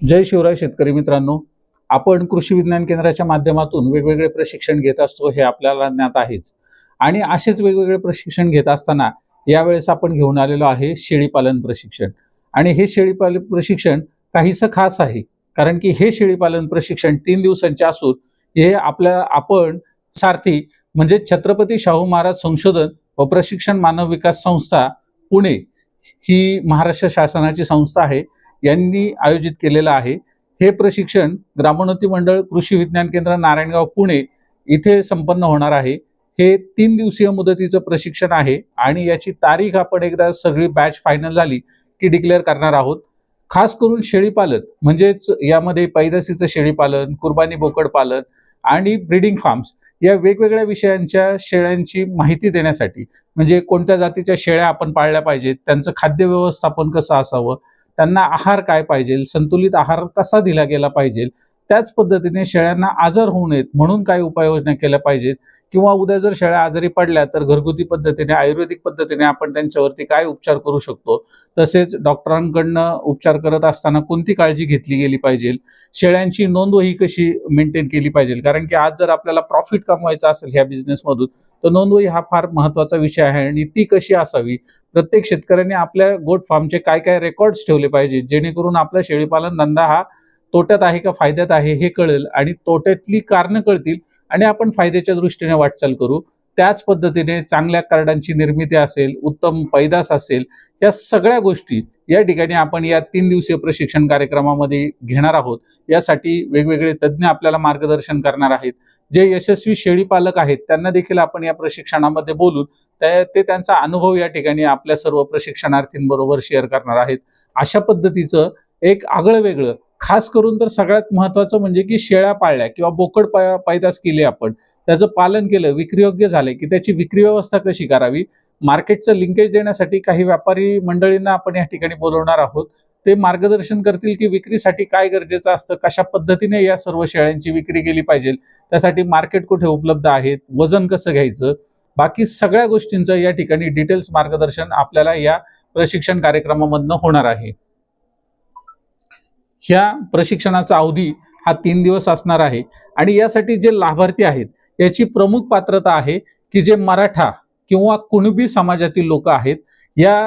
जय शिवराय शेतकरी मित्रांनो. आपण कृषी विज्ञान केंद्राच्या माध्यमातून वेगवेगळे प्रशिक्षण घेत असतो हे आपल्याला ज्ञात आहेच. आणि असेच वेगवेगळे प्रशिक्षण घेत असताना यावेळेस आपण घेऊन आलेलो आहे शेळीपालन प्रशिक्षण. आणि हे शेळीपालन प्रशिक्षण काहीसं खास आहे कारण की हे शेळीपालन प्रशिक्षण तीन दिवसांचे असून हे आपल्या आपण सारथी म्हणजे छत्रपती शाहू महाराज संशोधन व प्रशिक्षण मानव विकास संस्था पुणे ही महाराष्ट्र शासनाची संस्था आहे. यांनी आयोजित केलेलं आहे. हे प्रशिक्षण ग्रामोन्नती मंडळ कृषी विज्ञान केंद्र नारायणगाव पुणे इथे संपन्न होणार आहे. हे तीन दिवसीय मुदतीचं प्रशिक्षण आहे आणि याची तारीख आपण एकदा सगळी बॅच फायनल झाली की डिक्लेअर करणार आहोत. खास करून शेळीपालन म्हणजेच यामध्ये पैदासीचं शेळीपालन कुर्बानी बोकड पालन आणि ब्रीडिंग फार्म्स या वेगवेगळ्या विषयांच्या शेळ्यांची माहिती देण्यासाठी म्हणजे कोणत्या जातीच्या शेळ्या आपण पाळल्या पाहिजेत त्यांचं खाद्य व्यवस्थापन कसं असावं त्यांना आहार काय पाहिजे संतुलित आहार कसा दिला गेला पाहिजे त्याच पद्धतीने शेळ्यांना आजार होऊ नयेत म्हणून काय उपाययोजना केल्या पाहिजेत. किंवा उद्या जर शेळ्या आजारी पडल्या तर घरगुती पद्धतीने आयुर्वेदिक पद्धतीने आपण त्यांच्यावरती काय उपचार करू शकतो? तसेच डॉक्टरांकडनं उपचार करत असताना कोणती काळजी घेतली गेली पाहिजे? शेळ्यांची नोंदवही कशी मेंटेन केली पाहिजे? कारण की आज जर आपल्याला प्रॉफिट कमवायचा असेल ह्या बिझनेसमधून तर नोंदवही हा फार महत्त्वाचा विषय आहे आणि ती कशी असावी? प्रत्येक शेतकऱ्याने आपल्या गोट फार्मचे काय काय रेकॉर्ड्स ठेवले पाहिजेत जेणेकरून आपला शेळीपालन धंदा हा तोट्यात आहे का फायद्यात आहे हे कळेल आणि तोट्यातली कारणं कळतील आणि आपण फायद्याच्या दृष्टीने वाटचाल करू. त्याच पद्धतीने चांगल्या कार्डांची निर्मिती असेल उत्तम पैदास असेल या सगळ्या गोष्टी या ठिकाणी आपण या तीन दिवसीय प्रशिक्षण कार्यक्रमामध्ये घेणार आहोत. यासाठी वेगवेगळे तज्ज्ञ आपल्याला मार्गदर्शन करणार आहेत. जे यशस्वी शेळी पालक आहेत त्यांना देखील आपण या प्रशिक्षणामध्ये बोलून ते त्यांचा अनुभव या ठिकाणी आपल्या सर्व प्रशिक्षणार्थींबरोबर शेअर करणार आहेत. अशा पद्धतीचं एक आगळं वेगळं खास करून तर सगळ्यात महत्वाचं म्हणजे की शेळ्या पाळल्या किंवा बोकड पा- पैदास केले आपण. त्याचं पालन केलं विक्रीयोग्य झाले की त्याची विक्री व्यवस्था कशी करावी? मार्केटचं लिंकेज देण्यासाठी काही व्यापारी मंडळींना आपण या ठिकाणी बोलवणार आहोत. ते मार्गदर्शन करतील की विक्रीसाठी काय गरजेचं असतं कशा पद्धतीने या सर्व शेळ्यांची विक्री केली पाहिजे त्यासाठी मार्केट कुठे उपलब्ध आहेत वजन कसं घ्यायचं बाकी सगळ्या गोष्टींचं या ठिकाणी डिटेल्स मार्गदर्शन आपल्याला या प्रशिक्षण कार्यक्रमामधनं होणार आहे. ह्या प्रशिक्षणाचा अवधी हा तीन दिवस असणार आहे आणि यासाठी जे लाभार्थी आहेत याची प्रमुख पात्रता आहे की जे मराठा किंवा कुणबी समाजातील लोक आहेत या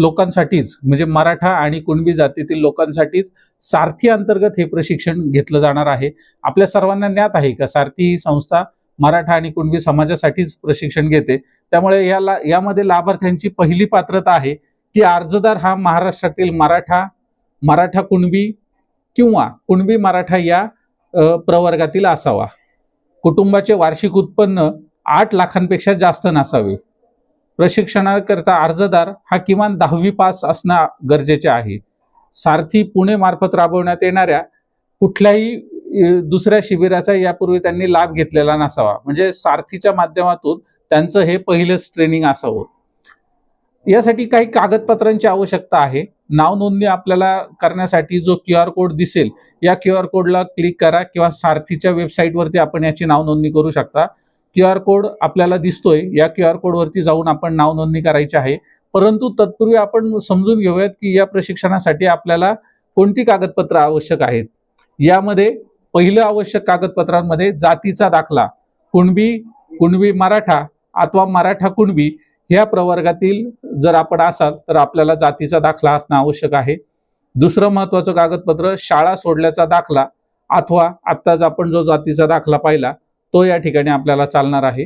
लोकांसाठीच म्हणजे मराठा आणि कुणबी जातीतील लोकांसाठीच सारथी अंतर्गत हे प्रशिक्षण घेतलं जाणार आहे. आपल्या सर्वांना ज्ञात आहे का सारथी ही संस्था मराठा आणि कुणबी समाजासाठीच प्रशिक्षण घेते. त्यामुळे याला यामध्ये लाभार्थ्यांची पहिली पात्रता आहे की अर्जदार हा महाराष्ट्रातील मराठा मराठा कुणबी किंवा कुणबी मराठा या प्रवर्गातील असावा. कुटुंबाचे वार्षिक उत्पन्न आठ लाखांपेक्षा जास्त नसावे. प्रशिक्षणाकरता अर्जदार हा किमान दहावी पास असणं गरजेचे आहे. सारथी पुणे मार्फत राबवण्यात येणाऱ्या कुठल्याही दुसऱ्या शिबिराचा यापूर्वी त्यांनी लाभ घेतलेला नसावा. म्हणजे सारथीच्या माध्यमातून त्यांचं हे पहिलंच ट्रेनिंग असावं. यासाठी काही कागदपत्रांची आवश्यकता आहे. नाव नोंदणी आपल्याला करण्यासाठी जो क्यू आर कोड दिसेल या क्यू आर कोडला क्लिक करा किंवा सारथीच्या वेबसाईटवरती आपण याची नाव नोंदणी करू शकता. क्यू आर कोड आपल्याला दिसतोय. या क्यू आर कोडवरती जाऊन आपण नाव नोंदणी करायची आहे. परंतु तत्पूर्वी आपण समजून घेऊयात की या प्रशिक्षणासाठी आपल्याला कोणती कागदपत्र आवश्यक आहेत? यामध्ये पहिलं आवश्यक कागदपत्रांमध्ये जातीचा दाखला कुणबी कुणबी मराठा अथवा मराठा कुणबी ह्या प्रवर्गातील जर आपण असाल तर आपल्याला जातीचा दाखला असणं आवश्यक आहे. दुसरं महत्वाचं कागदपत्र शाळा सोडल्याचा दाखला अथवा आत्ताच आपण जो जातीचा दाखला पाहिला तो या ठिकाणी आपल्याला चालणार आहे.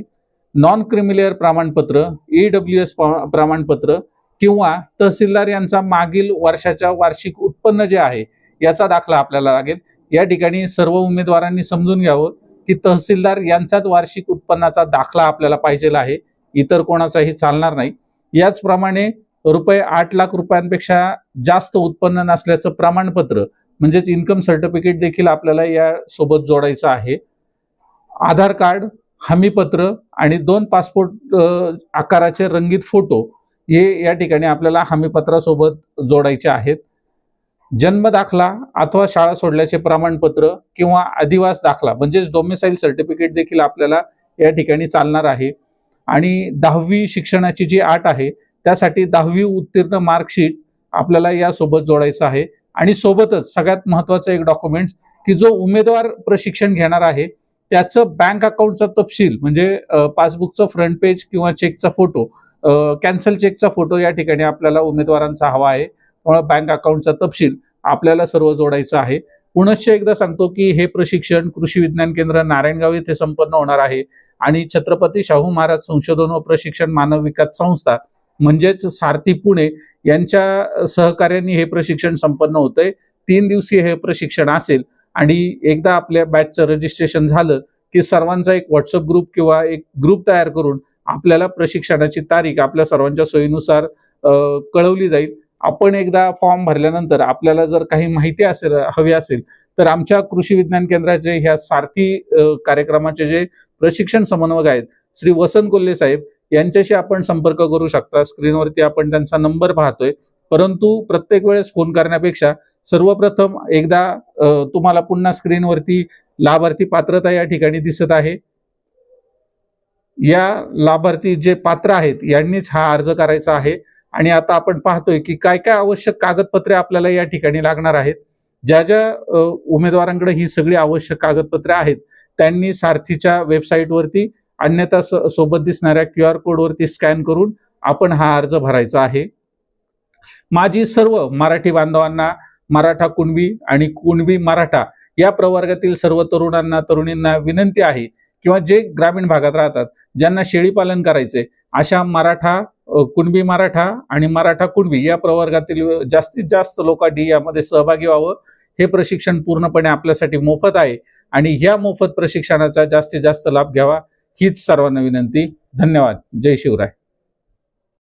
नॉन क्रिमिलेअर प्रमाणपत्र ई डब्ल्यू एस प्रमाणपत्र किंवा तहसीलदार यांचा मागील वर्षाच्या वार्षिक उत्पन्न जे आहे याचा दाखला आपल्याला लागेल. या ठिकाणी सर्व उमेदवारांनी समजून घ्यावं की तहसीलदार यांचाच वार्षिक उत्पन्नाचा दाखला आपल्याला पाहिजे आहे. इतर कोणाचाही चालणार नाही. याचप्रमाणे रुपये आठ लाख रुपयांपेक्षा जास्त उत्पन्न नसल्याचं प्रमाणपत्र म्हणजेच इन्कम सर्टिफिकेट देखील आपल्याला या सोबत जोडायचं आहे. आधार कार्ड हमीपत्र आणि दोन पासपोर्ट आकाराचे रंगीत फोटो हे या ठिकाणी आपल्याला हमीपत्रासोबत जोडायचे आहेत. जन्म दाखला अथवा शाळा सोडल्याचे प्रमाणपत्र किंवा अधिवास दाखला म्हणजेच डोमिसाईल सर्टिफिकेट देखील आपल्याला या ठिकाणी चालणार आहे. आणि दहावी शिक्षणाची जी आट आहे त्यासाठी दहावी उत्तीर्ण मार्कशीट आपल्याला यासोबत जोडायचं आहे. आणि सोबतच सगळ्यात महत्वाचं एक डॉक्युमेंट की जो उमेदवार प्रशिक्षण घेणार आहे त्याचं बँक अकाउंटचा तपशील म्हणजे पासबुकचं फ्रंट पेज किंवा चेकचा फोटो कॅन्सल चेकचा फोटो या ठिकाणी आपल्याला उमेदवारांचा हवा आहे. त्यामुळे बँक अकाउंटचा तपशील आपल्याला सर्व जोडायचा आहे. पुनश्च एकदा सांगतो की हे प्रशिक्षण कृषी विज्ञान केंद्र नारायणगाव येथे संपन्न होणार आहे आणि छत्रपती शाहू महाराज संशोधन व प्रशिक्षण मानव विकास संस्था म्हणजेच सारथी पुणे यांच्या सहकार्याने हे प्रशिक्षण संपन्न होतंय. तीन दिवसीय हे प्रशिक्षण असेल. आणि एकदा आपल्या बॅचचं रजिस्ट्रेशन झालं की सर्वांचा एक व्हॉट्सअप ग्रुप किंवा एक ग्रुप तयार करून आपल्याला प्रशिक्षणाची तारीख आपल्या सर्वांच्या सोयीनुसार कळवली जाईल. आपण एकदा फॉर्म भरल्यानंतर आपल्याला जर काही माहिती असेल हवी असेल तर आमच्या कृषी विज्ञान केंद्राचे ह्या सारथी कार्यक्रमाचे जे प्रशिक्षण समन्वयक आहेत श्री वसंत कोल्हे साहेब यांच्याशी आपण संपर्क करू शकता. स्क्रीनवरती आपण त्यांचा नंबर पाहतोय. परंतु प्रत्येक वेळेस फोन करण्यापेक्षा सर्वप्रथम एकदा तुम्हाला पुन्हा स्क्रीनवरती लाभार्थी पात्रता या ठिकाणी दिसत आहे. या लाभार्थी जे पात्र आहेत यांनीच हा अर्ज करायचा आहे. आणि आता आपण पाहतोय की काय काय आवश्यक कागदपत्रे आपल्याला या ठिकाणी लागणार आहेत. ज्या ज्या उमेदवारांकडे ही सगळी आवश्यक कागदपत्रे आहेत त्यांनी सारथीच्या वेबसाईटवरती अन्यथा सोबत दिसणाऱ्या क्यू आर कोडवरती स्कॅन करून आपण हा अर्ज भरायचा आहे. माझी सर्व मराठी बांधवांना मराठा कुणबी आणि कुणबी मराठा या प्रवर्गातील सर्व तरुणांना तरुणींना विनंती आहे किंवा जे ग्रामीण भागात राहतात ज्यांना शेळी पालन करायचे अशा मराठा कुणबी मराठा आणि मराठा कुणबी या प्रवर्गातील जास्तीत जास्त लोकांनी यामध्ये सहभागी व्हावं. हे प्रशिक्षण पूर्णपणे आपल्यासाठी मोफत आहे आणि ह्या मोफत प्रशिक्षणाचा जास्तीत जास्त लाभ घ्यावा हीच सर्वांना विनंती. धन्यवाद. जय शिवराय.